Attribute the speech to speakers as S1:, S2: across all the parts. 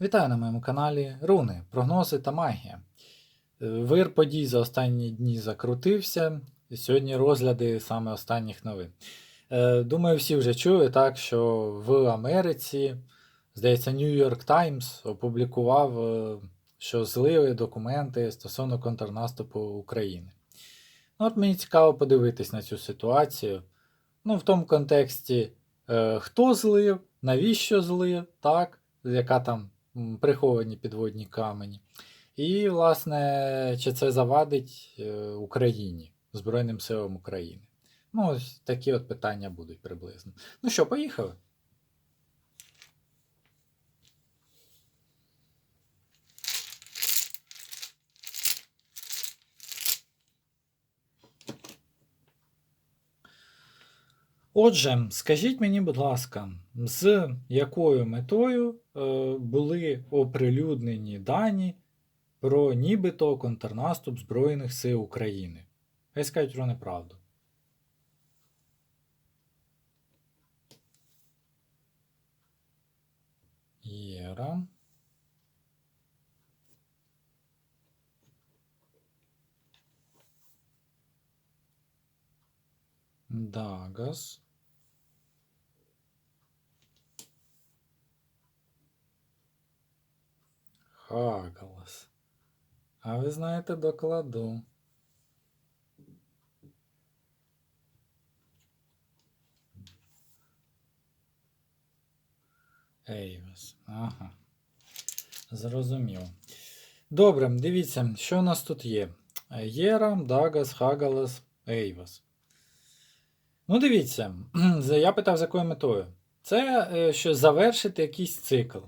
S1: Вітаю на моєму каналі Руни, прогнози та магія. Е, Вир подій за останні дні закрутився. Сьогодні розгляди саме останніх новин. Е, Думаю, всі вже чули так, що в Америці, здається, New York Times опублікував, е, що злили документи стосовно контрнаступу України. Ну, от мені цікаво подивитись на цю ситуацію. Ну, в тому контексті, хто злив, навіщо злив, так, яка там приховані підводні камені. І, власне, чи це завадить е, Україні, Збройним силам України. Ну, ось такі от питання будуть приблизно. Ну що, поїхали? Отже, скажіть мені, будь ласка, з якою метою е, були оприлюднені дані про нібито контрнаступ Збройних сил України? Хай скажуть про неправду. Єра. Дагас. Хагалас. А ви знаєте, докладу. Ейвес. Ага. Зрозуміло. Добре, дивіться, що у нас тут є. Єрам, Дагас, Хагалас, Ейвас. Ну, дивіться, я питав, з якою метою. Це е, що завершити якийсь цикл.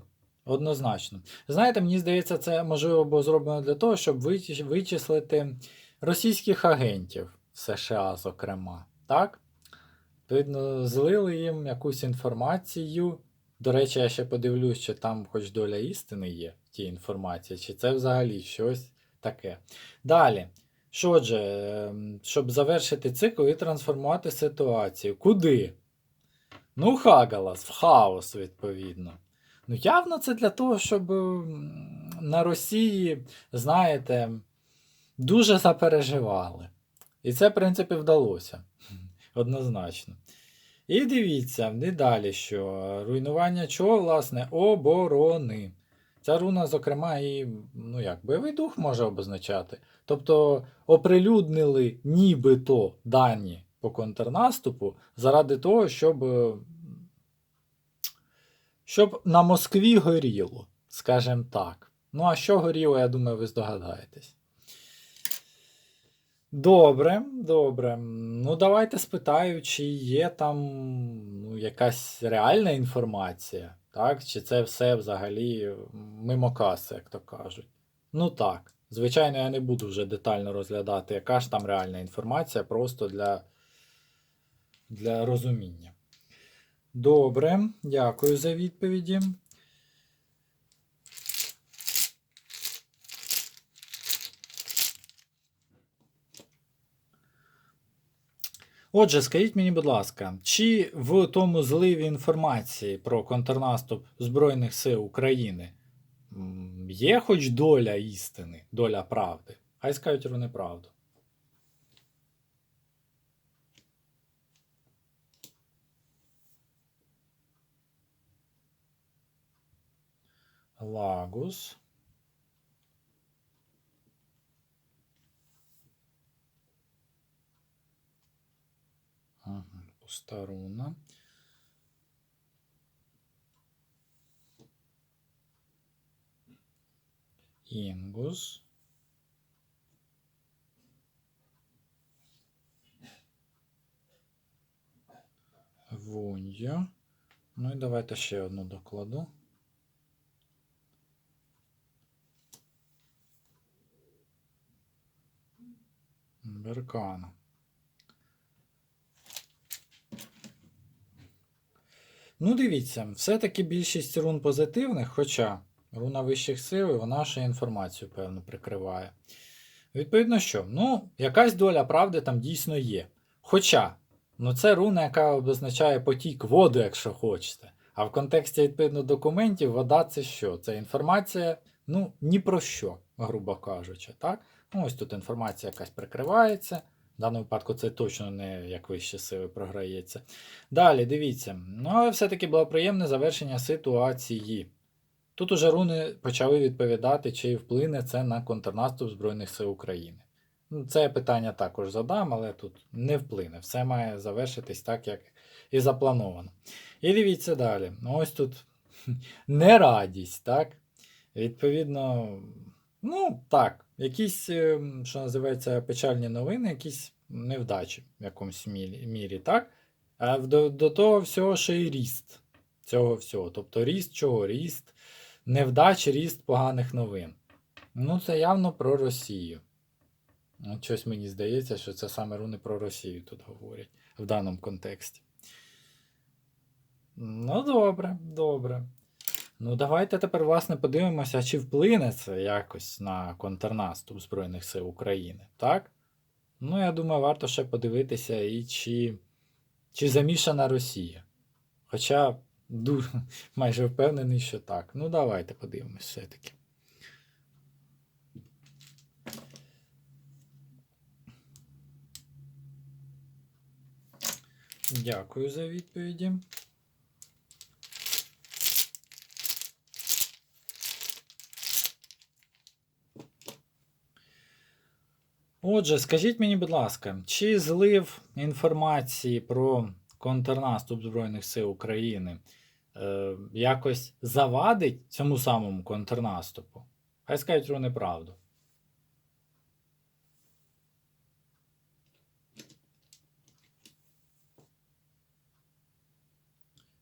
S1: Однозначно. Знаєте, мені здається, це можливо було зроблено для того, щоб вичислити російських агентів США, зокрема. Так? Відповідно, злили їм якусь інформацію. До речі, я ще подивлюсь, чи там хоч доля істини є в тій інформації, чи це взагалі щось таке. Далі. Що же, ем, щоб завершити цикл і трансформувати ситуацію. Куди? Ну, Хагалас, в хаос, відповідно. Ну, явно це для того, щоб на Росії, знаєте, дуже запереживали. І це, в принципі, вдалося. Однозначно. І дивіться, і далі що. Руйнування чого, власне, оборони. Ця руна, зокрема, і ну як, бойовий дух може обозначати. Тобто оприлюднили нібито дані по контрнаступу заради того, щоб, щоб на Москві горіло, скажімо так. Ну, а що горіло, я думаю, ви здогадаєтесь. Добре, добре. Ну, давайте спитаю, чи є там ну, якась реальна інформація, так? Чи це все взагалі мимо каси, як то кажуть. Ну так. Звичайно, я не буду вже детально розглядати, яка ж там реальна інформація, просто для, для розуміння. Добре, дякую за відповіді. Отже, скажіть мені, будь ласка, чи в тому зливі інформації про контрнаступ Збройних сил України є хоч доля істини, доля правди? Хай скажуть вони правду. Лагус. Ага, пуста руна. Інгус. Вунья. Ну і давайте ще одну докладу. Беркана. Ну, дивіться, все-таки більшість рун позитивних, хоча руна вищих сил, вона ще інформацію, певно, прикриває. Відповідно, що? Ну, якась доля правди там дійсно є. Хоча, ну це руна, яка обозначає потік води, якщо хочете. А в контексті відповідно документів, вода це що? Це інформація, ну, ні про що, грубо кажучи. так? Ось тут інформація якась прикривається. В даному випадку це точно не як вище сили програється. Далі, дивіться. Ну, але все-таки було приємне завершення ситуації. Тут уже руни почали відповідати, чи вплине це на контрнаступ Збройних сил України. Ну, Це питання також задам, але тут не вплине. Все має завершитись так, як і заплановано. І дивіться далі. Ну, Ось тут нерадість, так? Відповідно, ну так, якісь, е, що називається, печальні новини, якісь невдачі в якомусь мірі, так? До, до того всього ще й ріст цього всього. Тобто ріст чого? Ріст невдач, ріст поганих новин. Ну, це явно про Росію. От щось мені здається, що це саме руни про Росію тут говорять в даному контексті. Ну, добре, добре. Ну, давайте тепер, власне, подивимося, чи вплине це якось на контрнаступ Збройних сил України, так? Ну, я думаю, варто ще подивитися, і чи, чи замішана Росія. Хоча дуже, майже впевнений, що так. Ну, давайте подивимось все-таки. Дякую за відповіді. Отже, скажіть мені, будь ласка, чи злив інформації про контрнаступ Збройних сил України е, якось завадить цьому самому контрнаступу? Хай скажуть про неправду.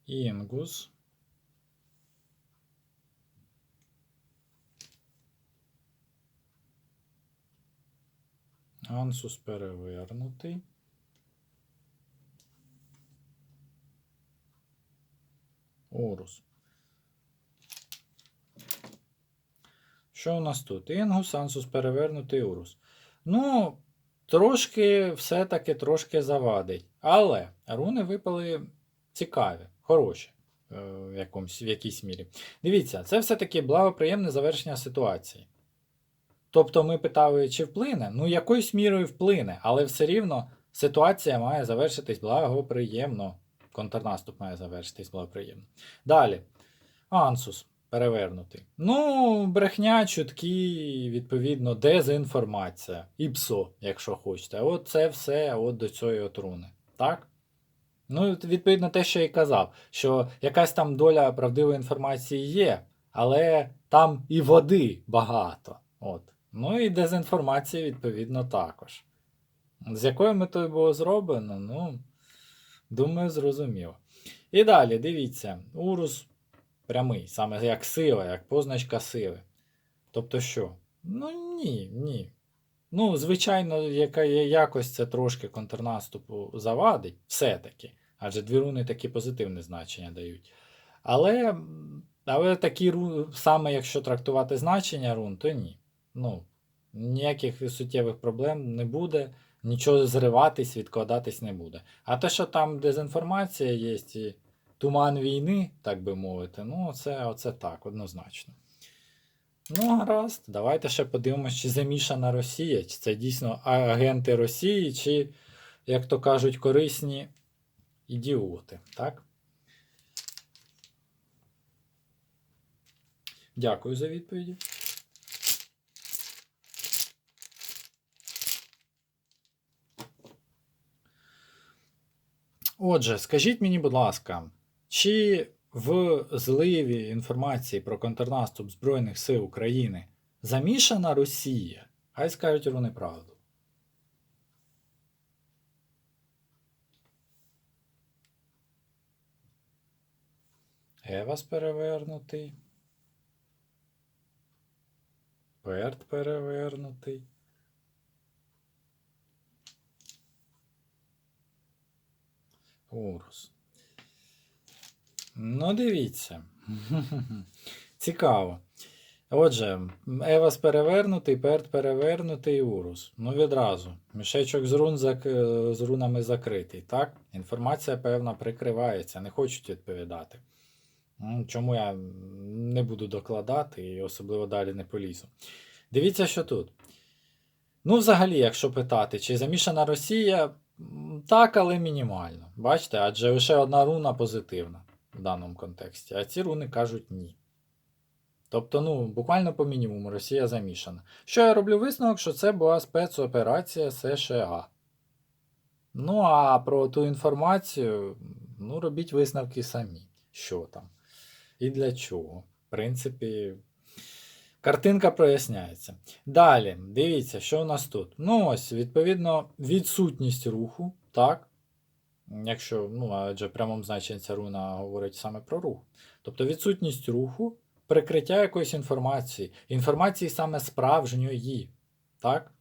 S1: Інгус. Ансус перевернутий. Орус. Що у нас тут? Інгус, Ансус перевернутий Урус. Ну, трошки все-таки трошки завадить. Але руни випали цікаві, хороші е, в, якомусь, в якійсь мірі. Дивіться, це все-таки благоприємне завершення ситуації. Тобто ми питали, чи вплине? Ну, якоюсь мірою вплине, але все рівно ситуація має завершитись благоприємно. Контрнаступ має завершитись благоприємно. Далі. Ансус перевернутий. Ну, брехня, чутки, відповідно, дезінформація. І псо, якщо хочете. От це все от до цієї от руни. Так? Ну, відповідно, те, що я і казав, що якась там доля правдивої інформації є, але там і води багато. От. Ну і дезінформація, відповідно, також. З якою метою було зроблено, ну, думаю, зрозуміло. І далі, дивіться, урус прямий, саме як сила, як позначка сили. Тобто що? Ну ні, ні. Ну, звичайно, яка якось це трошки контрнаступу завадить, все-таки. Адже дві руни такі позитивне значення дають. Але але такі саме якщо трактувати значення рун, то ні. Ну, ніяких суттєвих проблем не буде, нічого зриватись, відкладатись не буде. А те, що там дезінформація є, і туман війни, так би мовити, ну, це оце так, однозначно. Ну, гаразд, давайте ще подивимося, чи замішана Росія, чи це дійсно агенти Росії, чи, як то кажуть, корисні ідіоти. Так? Дякую за відповіді. Отже, скажіть мені, будь ласка, чи в зливі інформації про контрнаступ Збройних сил України замішана Росія? Хай скажуть вони правду. Евас перевернутий. Перт перевернутий. Урус. Ну, дивіться. Цікаво. Отже, Евас перевернутий, Перт перевернутий Урус. Ну, відразу. Мішечок з рун зак... з рунами закритий. Так? Інформація, певна, прикривається, не хочуть відповідати. Чому я не буду докладати і особливо далі не полізу. Дивіться, що тут. Ну, взагалі, якщо питати, чи замішана Росія, так, але мінімально. Бачите, адже лише одна руна позитивна в даному контексті, а ці руни кажуть ні. Тобто, ну, буквально по мінімуму Росія замішана. Що я роблю висновок, що це була спецоперація США. Ну, а про ту інформацію, ну, робіть висновки самі. Що там і для чого. В принципі, картинка проясняється. Далі, дивіться, що у нас тут. Ну, ось, відповідно, відсутність руху, так? Якщо, ну, адже в прямому значенні ця руна говорить саме про рух. Тобто відсутність руху, прикриття якоїсь інформації, інформації саме справжньої, так?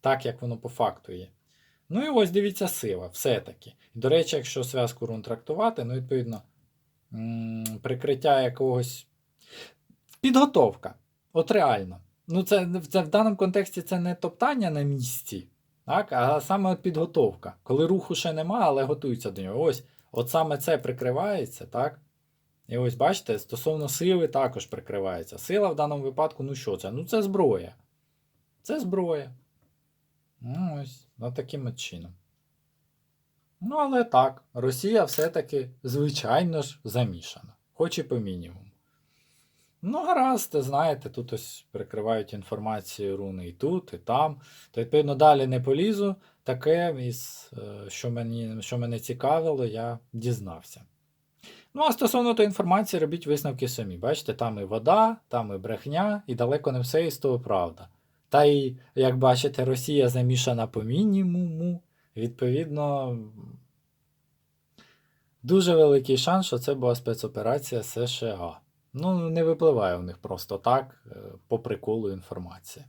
S1: Так, як воно по факту є. Ну і ось дивіться сила, все-таки. До речі, якщо зв'язку рун трактувати, ну, відповідно, прикриття якогось. Підготовка. От реально. Ну, це, це в даному контексті це не топтання на місці, так? а саме от підготовка. Коли руху ще нема, але готуються до нього. Ось, от саме це прикривається, так? І ось бачите, стосовно сили також прикривається. Сила в даному випадку, ну що це? Ну це зброя. Це зброя. Ну, ось, от таким от чином. Ну, але так, Росія все-таки, звичайно ж, замішана, хоч і по мінімуму. Ну, гаразд, знаєте, тут ось прикривають інформацію руни і тут, і там. То, відповідно, далі не полізу. Таке, із, е, що, мені, що мене цікавило, я дізнався. Ну, а стосовно тої інформації, робіть висновки самі. Бачите, там і вода, там і брехня, і далеко не все із того правда. Та й, як бачите, Росія замішана по мінімуму. Відповідно, дуже великий шанс, що це була спецоперація США. Ну, не випливає у них просто так, е, по приколу інформація.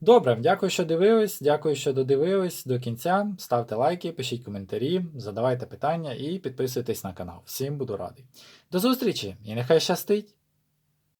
S1: Добре, дякую, що дивились. Дякую, що додивились до кінця. Ставте лайки, пишіть коментарі, задавайте питання і підписуйтесь на канал. Всім буду радий. До зустрічі і нехай щастить!